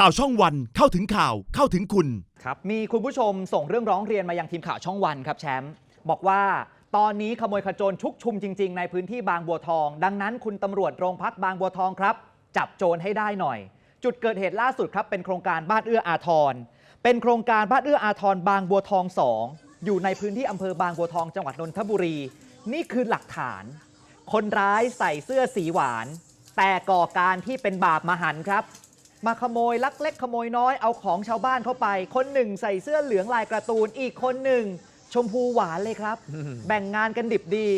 ข่าวช่องวันเข้าถึงข่าวเข้าถึงคุณ ครับมีคุณผู้ชมส่งเรื่องร้องเรียนมายังทีมข่าวช่องวันครับแชมป์บอกว่าตอนนี้ขโมยขโจรชุกชุมจริง ๆ ในพื้นที่บางบัวทอง ดังนั้นคุณตำรวจโรงพักบางบัวทองครับ จับโจรให้ได้หน่อย จุดเกิดเหตุล่าสุดครับ เป็นโครงการบ้านเอื้ออาทร เป็นโครงการบ้านเอื้ออาทรบางบัวทอง2อยู่ในพื้นที่อำเภอบางบัวทองจังหวัดนนทบุรี นี่คือหลักฐาน คนร้ายใส่เสื้อสีหวาน แต่ก่อการที่เป็นบาปมหันต์ครับ มาขโมยลักเล็กขโมยน้อยเอาของชาวบ้านเข้าไป คนหนึ่งใส่เสื้อเหลืองลายการ์ตูนอีกคนหนึ่ง ชมพูหวานเลยครับ แบ่งงานกันดิบดี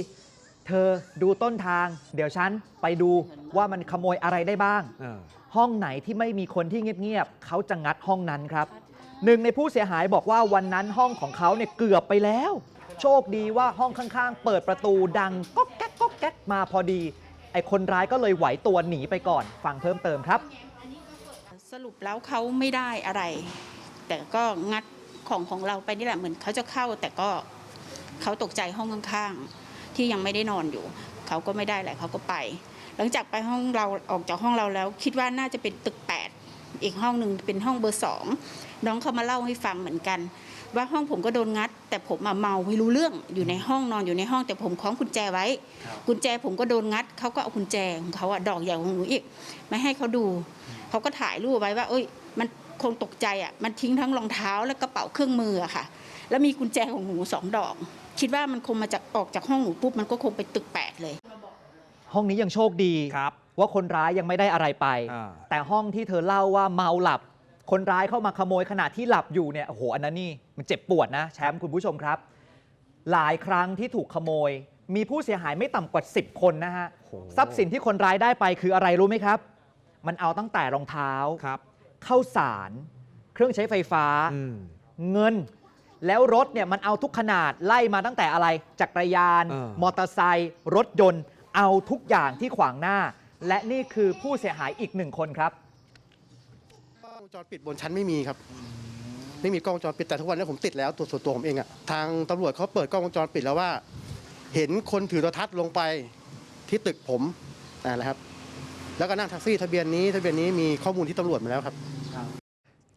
เธอดูต้นทาง เดี๋ยวฉันไปดูว่ามันขโมยอะไรได้บ้างเออห้องไหนที่ไม่มีคนที่เงียบๆเขาจะงัดห้องนั้นครับหนึ่งในผู้เสียหายบอกว่าวันนั้นห้องของเขาเนี่ยเกือบไปแล้ว โชคดีว่าห้องข้างๆ เปิดประตูดังก๊อกแก๊กก๊อกแก๊กมาพอดี ไอ้คนร้ายก็เลยไหวตัวหนีไปก่อน ฟังเพิ่มเติมครับ สรุปแล้วเขาไม่ได้อะไร แต่ก็งัดของของเราไปนี่แหละเหมือนเขาจะเข้าแต่ก็เขาตกใจห้องข้างๆ ที่ยังไม่ได้นอนอยู่ เขาก็ไม่ได้อะไรเขาก็ไป หลังจากไปห้องเราออกจากห้องเราแล้ว คิดว่าน่าจะเป็นตึกแปดอีกห้องหนึ่งเป็นห้องเบอร์สองน้องเขามาเล่าให้ฟังเหมือนกัน ว่าห้องผมก็โดนงัด แต่ผมมาเมาไม่รู้เรื่องอยู่ในห้องนอนอยู่ในห้องแต่ผมคล้องกุญแจไว้ กุญแจผมก็โดนงัดเขาก็เอากุญแจของเขาอะดอกใหญ่ของหนูอีกไม่ให้เขาดู เขาก็ถ่ายรูปไว้ว่า เอ้ย มันคงตกใจอะ มันทิ้งทั้งรองเท้าและกระเป๋าเครื่องมืออะค่ะ แล้วมีกุญแจของหนูสองดอก คิดว่ามันคงมาจากออกจากห้องหนูปุ๊บมันก็คงไปตึกแปดเลย ห้องนี้ยังโชคดีครับว่าคนร้ายยังไม่ได้อะไรไป อ่า แต่ห้องที่เธอเล่าว่าเมาหลับ คนร้ายเข้ามาขโมยขณะที่หลับอยู่เนี่ยโอ้โหอันนั้นนี่มันเจ็บปวดนะแชมป์คุณผู้ชมครับ หลายครั้งที่ถูกขโมย มีผู้เสียหายไม่ต่ำกว่า 10 คนนะฮะโอ้โหทรัพย์สินที่คนร้ายได้ไปคืออะไรรู้ไหมครับ มันเอาตั้งแต่รองเท้าครับข้าวสาร เครื่องใช้ไฟฟ้าอืมเงิน แล้วรถเนี่ยมันเอาทุกขนาดไล่มาตั้งแต่อะไรจักรยานเออมอเตอร์ไซค์รถยนต์ เอาทุกอย่างที่ขวางหน้า และนี่คือผู้เสียหายอีกหนึ่งคนครับกล้องวงจรปิดบนชั้นไม่มีครับ ไม่มีกล้องวงจรปิดแต่ทุกวันนี้ผมติดแล้วตัวส่วนตัวผมเองอะทางตำรวจเขาเปิดกล้องวงจรปิดแล้วว่า เห็นคนถือโทรทัศน์ลงไปที่ตึกผมนั่นแหละครับ แล้วก็นั่งแท็กซี่ทะเบียนนี้ ทะเบียนนี้มีข้อมูลที่ตำรวจมาแล้วครับ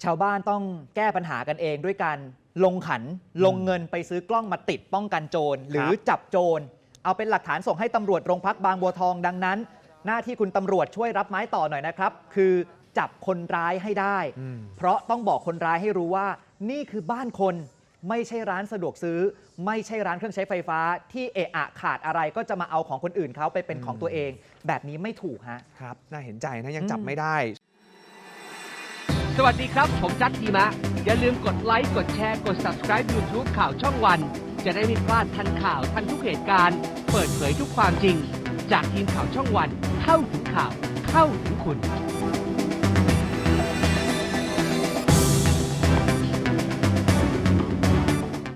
ชาวบ้านต้องแก้ปัญหากันเองด้วยการลงขันลงเงินไปซื้อกล้องมาติดป้องกันโจรหรือจับโจร เอาเป็นหลักฐานส่งให้ตำรวจโรงพักบางบัวทองดังนั้น หน้าที่คุณตำรวจช่วยรับไม้ต่อหน่อยนะครับ คือจับคนร้ายให้ได้อืมเพราะต้องบอกคนร้ายให้รู้ว่า นี่คือบ้านคน ไม่ใช่ร้านสะดวกซื้อ ไม่ใช่ร้านเครื่องใช้ไฟฟ้า ที่เอะอะขาดอะไรก็จะมาเอาของคนอื่นเขาไปเป็นของตัวเอง แบบนี้ไม่ถูกฮะ ครับ น่าเห็นใจนะยังจับอืมไม่ได้ สวัสดีครับ ผมจัดทีมะ อย่าลืมกดไลค์ กดแชร์ กด subscribe YouTube ข่าวช่องวัน จะได้ไม่พลาดทันข่าวทันทุกเหตุการณ์ เปิดเผยทุกความจริง จากทีมข่าวช่องวัน เข้าถึงข่าว เข้าถึงคุณ